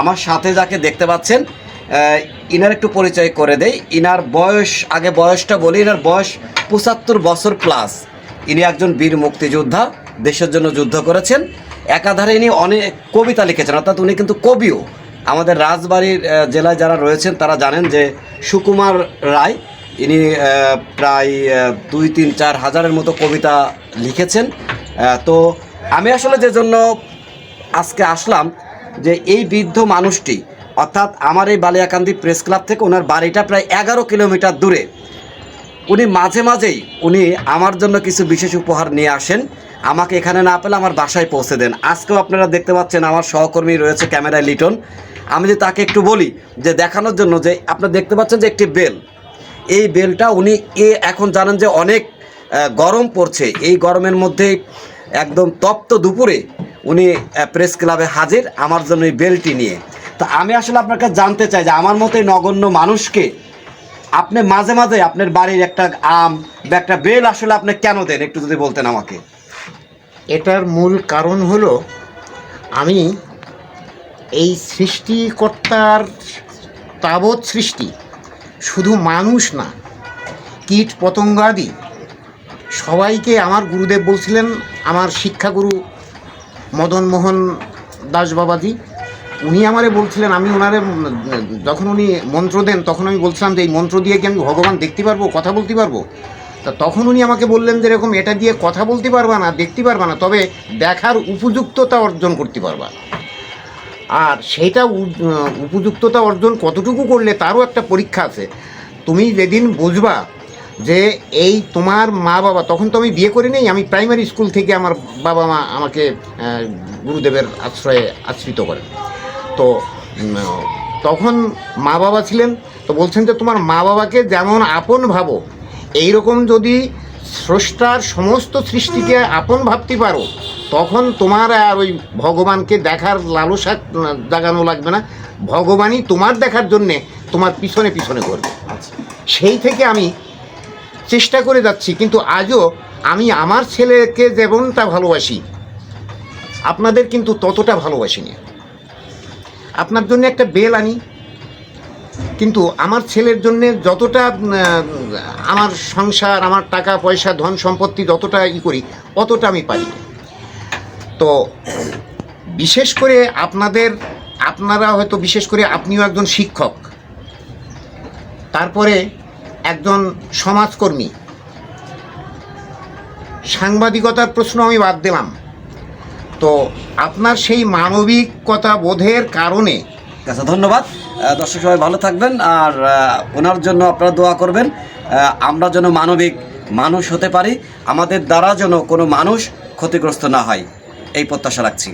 আমার সাথে যাকে দেখতে পাচ্ছেন ইনার একটু পরিচয় করে দেই। ইনার বয়স, আগে বয়সটা বলি, ইনার বয়স পঁচাত্তর বছর প্লাস ইনি একজন বীর মুক্তিযোদ্ধা, দেশের জন্য যুদ্ধ করেছেন। একাধারে ইনি অনেক কবিতা লিখেছেন, অর্থাৎ উনি কিন্তু কবিও। আমাদের রাজবাড়ির জেলায় যারা রয়েছেন, তারা জানেন যে সুকুমার রায়, ইনি প্রায় দুই তিন চার হাজারের মতো কবিতা লিখেছেন। তো আমি আসলে যে জন্য আজকে আসলাম যে এই বৃদ্ধ মানুষটি, অর্থাৎ আমার এই বালিয়াকান্দি প্রেস ক্লাব থেকে ওনার বাড়িটা প্রায় এগারো কিলোমিটার দূরে। উনি মাঝে মাঝেই উনি আমার জন্য কিছু বিশেষ উপহার নিয়ে আসেন। আমাকে এখানে না পেলে আমার বাসায় পৌঁছে দেন। আজকেও আপনারা দেখতে পাচ্ছেন আমার সহকর্মী রয়েছে ক্যামেরায় লিটন। আমি যে তাকে একটু বলি যে দেখানোর জন্য যে আপনারা দেখতে পাচ্ছেন যে একটি বেল। এই বেলটা উনি এ এখন জানেন যে অনেক গরম পড়ছে। এই গরমের মধ্যে একদম তপ্ত দুপুরে উনি প্রেস ক্লাবে হাজির, আমার জন্য এই বেলটি নিয়ে। তা আমি আসলে আপনার কাছে জানতে চাই যে আমার মতো নগণ্য মানুষকে আপনি মাঝে মাঝে আপনার বাড়ির একটা আম বা একটা বেল আসলে আপনি কেন দেন? একটু যদি বলতেন আমাকে। এটার মূল কারণ হলো, আমি এই সৃষ্টিকর্তার তাবৎ সৃষ্টি শুধু মানুষ না কীট পতঙ্গাদি সবাইকে আমার গুরুদেব বলছিলেন, আমার শিক্ষাগুরু মদন মোহন দাস বাবাজি, উনি আমারে বলছিলেন, আমি ওনারে, যখন উনি মন্ত্র দেন, তখন আমি বলছিলাম যে এই মন্ত্র দিয়ে কি আমি ভগবান দেখতে পারব, কথা বলতে পারব? তা তখন উনি আমাকে বললেন যে এরকম এটা দিয়ে কথা বলতে পারবা না, দেখতে পারবা না, তবে দেখার উপযুক্ততা অর্জন করতে পারবা। আর সেইটা উপযুক্ততা অর্জন কতটুকু করলে তারও একটা পরীক্ষা আছে। তুমি যেদিন বুঝবা যে এই তোমার মা বাবা তখন তো আমি বিয়ে করি নেই আমি প্রাইমারি স্কুল থেকে আমার বাবা মা আমাকে গুরুদেবের আশ্রয়ে আশ্রিত করেন। তো তখন মা বাবা ছিলেন তো বলছেন যে তোমার মা বাবাকে যেমন আপন ভাবো এইরকম যদি স্রষ্টার সমস্ত সৃষ্টিকে আপন ভাবতে পারো তখন তোমার আর ওই ভগবানকে দেখার লালসা জাগানো লাগবে না। ভগবানই তোমার দেখার জন্যে তোমার পিছনে পিছনে করবে আচ্ছা। সেই থেকে আমি চেষ্টা করে যাচ্ছি, কিন্তু আজও আমি আমার ছেলেকে যেমনটা ভালোবাসি, আপনাদের কিন্তু ততটা ভালোবাসি না আপনার জন্য একটা বেল আনি, কিন্তু আমার ছেলের জন্য যতটা আমার সংসার, আমার টাকা, পয়সা, ধন সম্পত্তি যতটা ই করি, অতটা আমি পারি তো বিশেষ করে আপনাদের, আপনারা হয়তো বিশেষ করে আপনিও একজন শিক্ষক। তারপরে একজন সমাজকর্মী। সাংবাদিকতার প্রশ্ন আমি বাদ দিলাম। তো আপনার সেই মানবিকতা বোধের কারণে আচ্ছা ধন্যবাদ। দর্শক সবাই ভালো থাকবেন আর ওনার জন্য আপনারা দোয়া করবেন। আমরা যেন মানবিক মানুষ হতে পারি। আমাদের দ্বারা যেন কোনো মানুষ ক্ষতিগ্রস্ত না হয়। এই প্রত্যাশা রাখছি।